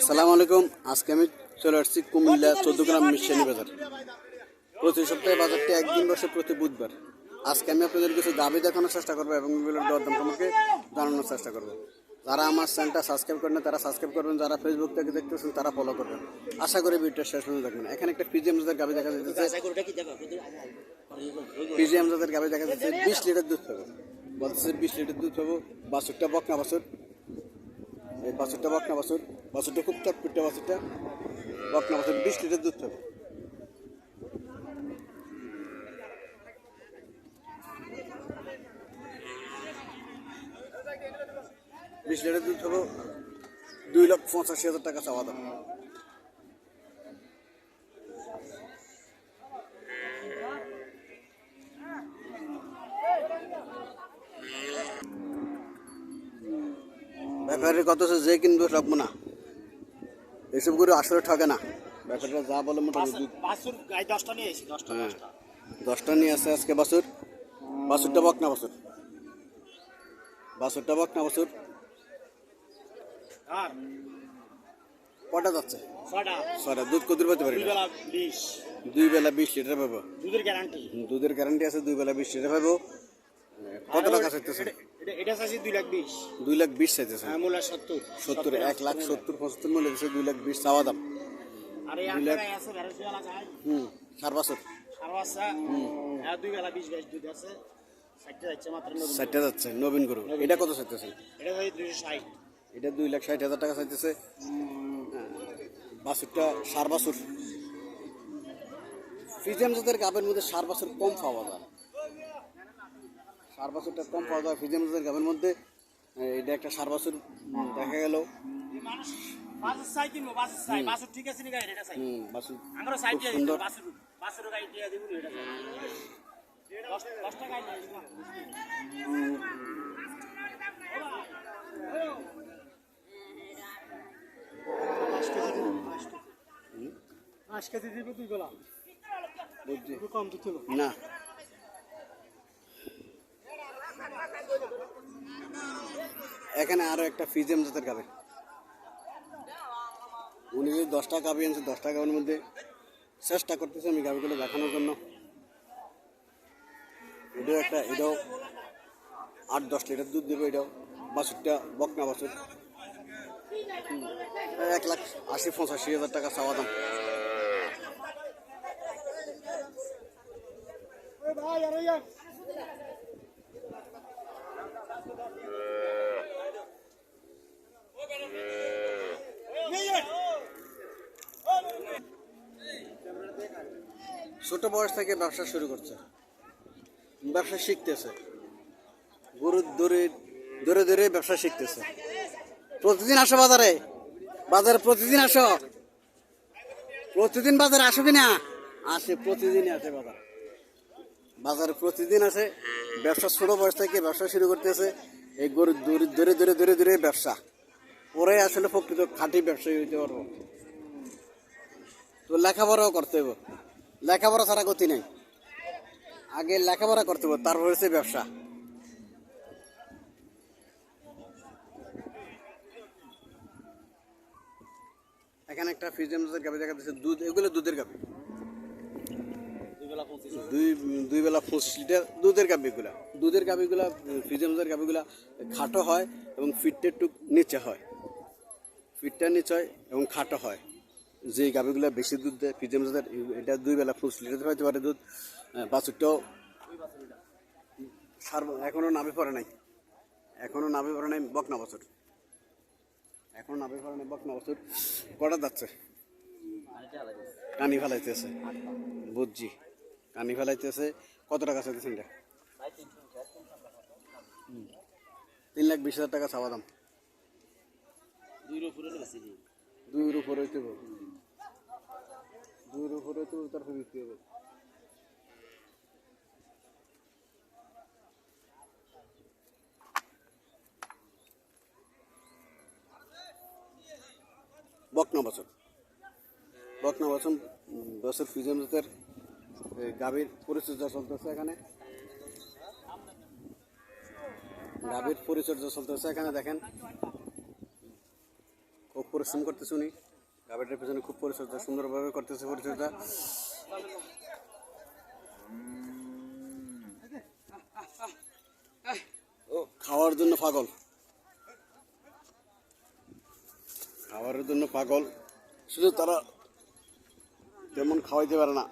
আসসালামু আলাইকুম। আজকে আমি চলে আসছি কুমিল্লা চোদ্দ গ্রাম মিশানি বাজার। প্রতি সপ্তাহে বাজারটি একদিন বসে প্রতি বুধবার। আজকে আমি আপনাদের কিছু দাবি দেখানোর চেষ্টা করব এবং এগুলোর দরদাম সম্পর্কে জানানোর চেষ্টা করব। যারা আমার চ্যানেলটা সাবস্ক্রাইব করেন তারা সাবস্ক্রাইব করবেন, যারা ফেসবুক থেকে দেখতেছেন তারা ফলো করবেন। আশা করি ভিডিওটা শেষ পর্যন্ত দেখবেন। এখানে একটা পিজিএম জাতের গাবি দেখা যাচ্ছে। পিজিএম জাতের গাবি দেখা যাচ্ছে। বিশ লিটার দুধ পাবো। বলতেছে বিশ লিটার দুধ পাবো। বাছুরটা বকনা বাছুর। এই বাছুরটা, বকনা বাছুর। বাছুরটা খুব চটপিটটা বাছুরটা। বকনা বাছুর, বিশ লিটার দুধ হবে বিশ লিটার দুধ হবে দুই লক্ষ পঁচাশি হাজার টাকা চাওয়া দাম। ব্যাপারে কত আছে যে কিনবে রাখব না। এসব করে আসলে ঠকে না। ব্যাপারটা যা বলে মোটামুটি দশটা নিয়ে দশটা হ্যাঁ। দশটা। দশটা নিয়ে আসছে আজকে বাছুর বাছুরটা বকনা বাছুর বাছুরটা বকনা বাছুর আর কটা যাচ্ছে? ছটা দুধ কদুর পেতে পারি দুই না। বেলা বিশ। দুই বেলা বিশ লিটার পাবো। দুধের গ্যারান্টি দুধের গ্যারান্টি আছে দুই বেলা বিশ লিটার পাবো। কত টাকা চাইতেছে এটা চাইছি দুই লাখ বিশ। দুই লাখ বিশ চাইতেছে হ্যাঁ সত্তর। সত্তর এক লাখ সত্তর পঁচাত্তর মূল্য দিচ্ছে দুই লাখ বিশ চাওয়া দাম। আর দুই লাখ। হুম সার বছর আর বাচ্চা হ্যাঁ দুই বেলা বিশ বাইশ দুধ আছে। ষাটটা যাচ্ছে মাত্র নতুন ষাটটা যাচ্ছে নবীন গরু। এটা কত চাইতেছে এটা চাইছি দুইশো ষাট। এটা দুই লাখ ষাট হাজার টাকা চাইতেছে। বাছুরটা সার বাছুর ফিজিয়াম জাতের গাবের মধ্যে সার বাছুর কম পাওয়া যায়। সার বাছুরটা কম পাওয়া যায় ফিজিয়াম জাতের গাবের মধ্যে। এটা একটা সার বাছুর দেখা গেল। বাছুর চাই কিনবো বাছুর চাই। বাছুর ঠিক আছে নি গাই এটা চাই হুম, বাছুর আমরা সাইড খুব দিয়ে সুন্দর। দিই বাছুর বাছুর গাই দিয়ে দিব এটা চাই দশ- দশটা গাই নিয়ে আসব। পাঁচ কেজি দিব দুই বেলা বুঝছি একটু কম দিতে হবে না এখানে আরও একটা ফিজিয়াম জাতের গাবে উনি যদি দশটা গাবি আনছে দশটা গাবের মধ্যে চেষ্টা করতেছে আমি গাবিগুলো দেখানোর জন্য। এটাও একটা, এটাও আট, দশ লিটার দুধ দেবে এটাও। বাছুরটা বকনা বাছুর এক লাখ আশি, পঁচাশি হাজার টাকা চাওয়া দাম। ভাই আরে ছোট বয়স থেকে ব্যবসা শুরু করছে। ব্যবসা শিখতেছে। গরুর দূরে দূরে দূরে ব্যবসা শিখতেছে। প্রতিদিন আসো বাজারে। বাজারে প্রতিদিন আসো। প্রতিদিন বাজারে আসবি না আসে প্রতিদিন আসে বাজার। বাজারে প্রতিদিন আসে। ব্যবসা ছোট বয়স থেকে ব্যবসা শুরু করতেছে। এই গরু দূরে দূরে দূরে দূরে দূরে ব্যবসা। পরে আসলে প্রকৃত খাঁটি ব্যবসায়ী হইতে পারব। তো লেখাপড়াও করতে হবে লেখাপড়া ছাড়া গতি নেই। আগে লেখাপড়া করতে হবে তারপর হচ্ছে ব্যবসা। এখানে একটা ফিজিয়াম গাভি দেখা যাচ্ছে, দুধ, এগুলো দুধের গাভি। দুই দুই বেলা পঁচিশ লিটার দুধের গাভিগুলা। দুধের গাভিগুলা ফিজিয়াম জাতের গাভিগুলা খাটো হয় এবং ফিটটা একটু নিচে হয়। ফিটটা নিচে হয় এবং খাটো হয়। যে গাভিগুলো বেশি দুধ দেয় ফিজিয়াম জাতের এটা দুই বেলা পঁচিশ লিটার পাইতে পারে দুধ বাছুরটাও সার এখনও নামে পড়ে নাই। এখনও নামে পড়ে নাই বকনা বছর। এখনও নামে পড়ে নাই বকনা বছর। কটা যাচ্ছে? কানি ফেলাইতেছে বুঝছি। কানি ফেলাইতেছে কত টাকা চাইতেছেন এটা? তিন লাখ বিশ হাজার টাকা চাওয়া দাম। উপরে দিই হইতে হবে দুইয়ের উপরে হবে তারপরে বিক্রি হবে। বকনা বছর বকনা বছর ফিজন জাতের গাভীর পরিচর্যা চলতেছে এখানে। গাভীর পরিচর্যা চলতেছে এখানে, দেখেন। খুব পরিশ্রম করতেছে উনি। গাভীটার পেছনে খুব পরিচর্যা সুন্দরভাবে করতেছে পরিচর্যা খাওয়ার জন্য পাগল। খাওয়ারের জন্য পাগল। শুধু তারা তেমন খাওয়াইতে পারে না।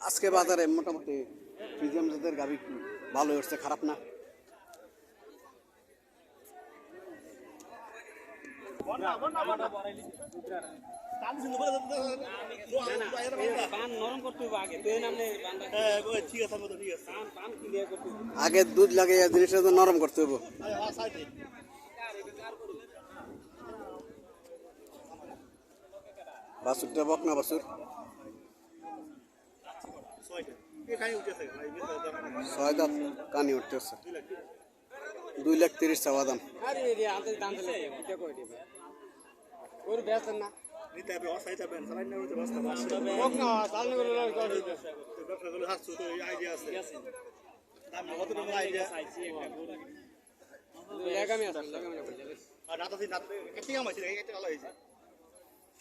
আজকে বাজারে মোটামুটি ফিজিয়াম জাতের গাভি ভালো হচ্ছে খারাপ না। আগে দুধ লাগে জিনিসটা নরম করতে হবে বাছুরটা বক না ভাই ছয় দাঁত কানি উঠতেছে দুই লাখ তিরিশ চাওয়া দাম। আইডিয়া আছে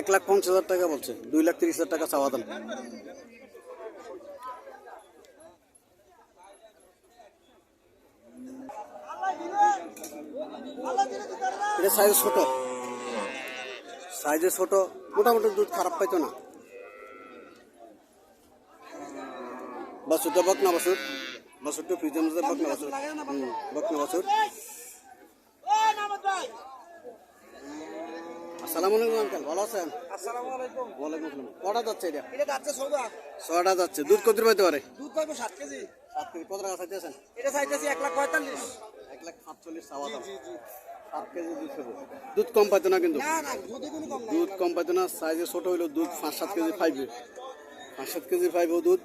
এক লাখ পঞ্চাশ হাজার টাকা বলছে দুই লাখ তিরিশ হাজার টাকা চাওয়া দাম। এটা সাইজ ছোট। সাইজে ছোট মোটামুটি দুধ খারাপ পাইতো না। বাসুরটা বকনা বাসুর। বাসুরটা ফ্রিজের মধ্যে বকনা বাসুর। বকনা বাসুর। আসসালামু আলাইকুম আঙ্কেল ভালো আছেন? আসসালামু আলাইকুম। ওয়ালাইকুম আসসালাম। কটা যাচ্ছে এটা? এটা যাচ্ছে সৌদা ছয়টা যাচ্ছে। দুধ কত পাইতে পারে? দুধ পাইবো সাত কেজি। সাত কেজি। কত টাকা চাইতেছেন? এটা চাইতেছি এক লাখ পঁয়তাল্লিশ। লাখ সাতচল্লিশ চাওয়া দাম। সাত কেজি দুধ খাব দুধ কম পাইতো না কিন্তু। দুধে কম পাইতো না সাইজে ছোট হইল দুধ পাঁচ সাত কেজি পাইবে। পাঁচ সাত কেজি পাইবো দুধ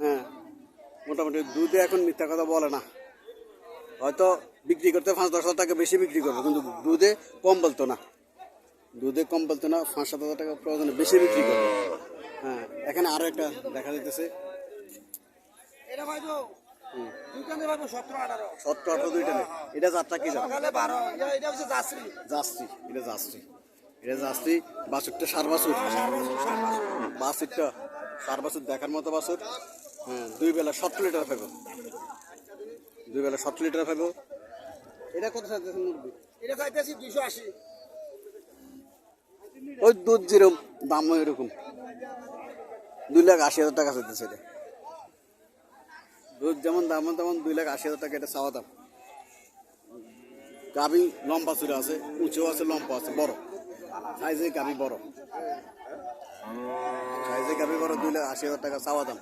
হ্যাঁ। মোটামুটি দুধে এখন মিথ্যা কথা বলে না। হয়তো বিক্রি করতে পাঁচ দশ হাজার টাকা বেশি বিক্রি করব কিন্তু দুধে কম বলতো না। দুধে কম বলতো না পাঁচ সাত হাজার টাকা প্রয়োজনে বেশি বিক্রি করবে। হ্যাঁ এখানে আরও একটা দেখা যাইতেছে। দুইটা এটা যাত্রা কি সকালে এটা- এটা হচ্ছে সার সার দেখার মতো বাছুর হ্যাঁ দুই বেলা সত্তর লিটার পাবো দুই বেলা সত্তর লিটার পাবো এটা কত মুরগি? এটা চাইতেছি ওই দুধ যেরকম দাম এরকম দুই লাখ আশি হাজার টাকা চাইতেছে এটা। দুধ যেমন দাম তেমন দুই লাখ আশি হাজার টাকা এটা চাওয়া দাম। গাভি লম্বা চূড়া আছে উঁচু আছে, লম্বা আছে, বড়। সাইজে গাভি বড়। সাইজে গাভি বড়, দুই লাখ আশি হাজার টাকা চাওয়া দাম।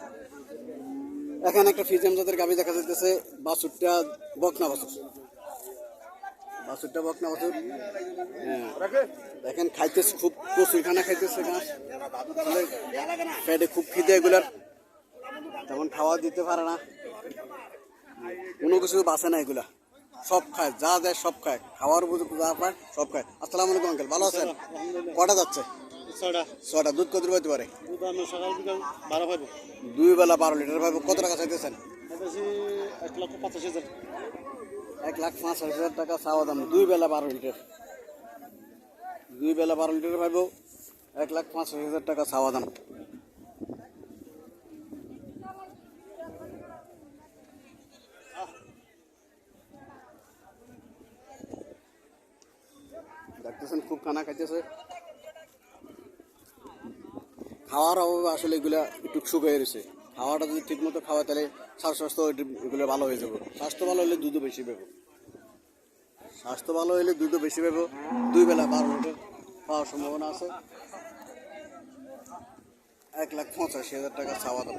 এখানে একটা ফিজিয়াম জাতের গাভি দেখা যাইতেছে, বাছুরটা বকনা বাছুর। বাছুরটা বকনা বাছুর। হ্যাঁ দেখেন খাইতেছে খুব, প্রচুর খানা খাইতেছে ঘাস খুব খিদে এগুলার। তেমন খাওয়া দিতে পারে না। কোনো কিছু বাঁচে না এগুলা। সব খায় যা দেয় সব খায়। খাওয়ার উপযুক্ত যা পায় সব খায়। আসসালামু আলাইকুম আঙ্কেল। ভালো আছেন? কটা যাচ্ছে? ছটা দুধ কত পাইতে পারে? দুই বেলা বারো লিটার পাইবো। কত টাকা চাইতেছেন? এক লক্ষ পঁচাশি হাজার। এক লাখ পাঁচ হাজার টাকা চাওয়া দাম। দুই বেলা বারো লিটার। দুই বেলা বারো লিটার পাইবো। এক লাখ পাঁচ হাজার টাকা চাওয়া দাম দেখতেছেন খুব খানা খাইতেছে খাওয়ার অভাবে আসলে এগুলা একটু শুকিয়ে রয়েছে। খাওয়াটা যদি ঠিক মতো খাওয়া তাহলে স্বাস্থ্য এগুলো ভালো হয়ে যাবে। স্বাস্থ্য ভালো হলে দুধও বেশি পাবো। স্বাস্থ্য ভালো হলে দুধও বেশি পাবো। দুই বেলা বারো লিটার পাওয়ার সম্ভাবনা আছে। এক লাখ পঁচাশি হাজার টাকা চাওয়া দাম।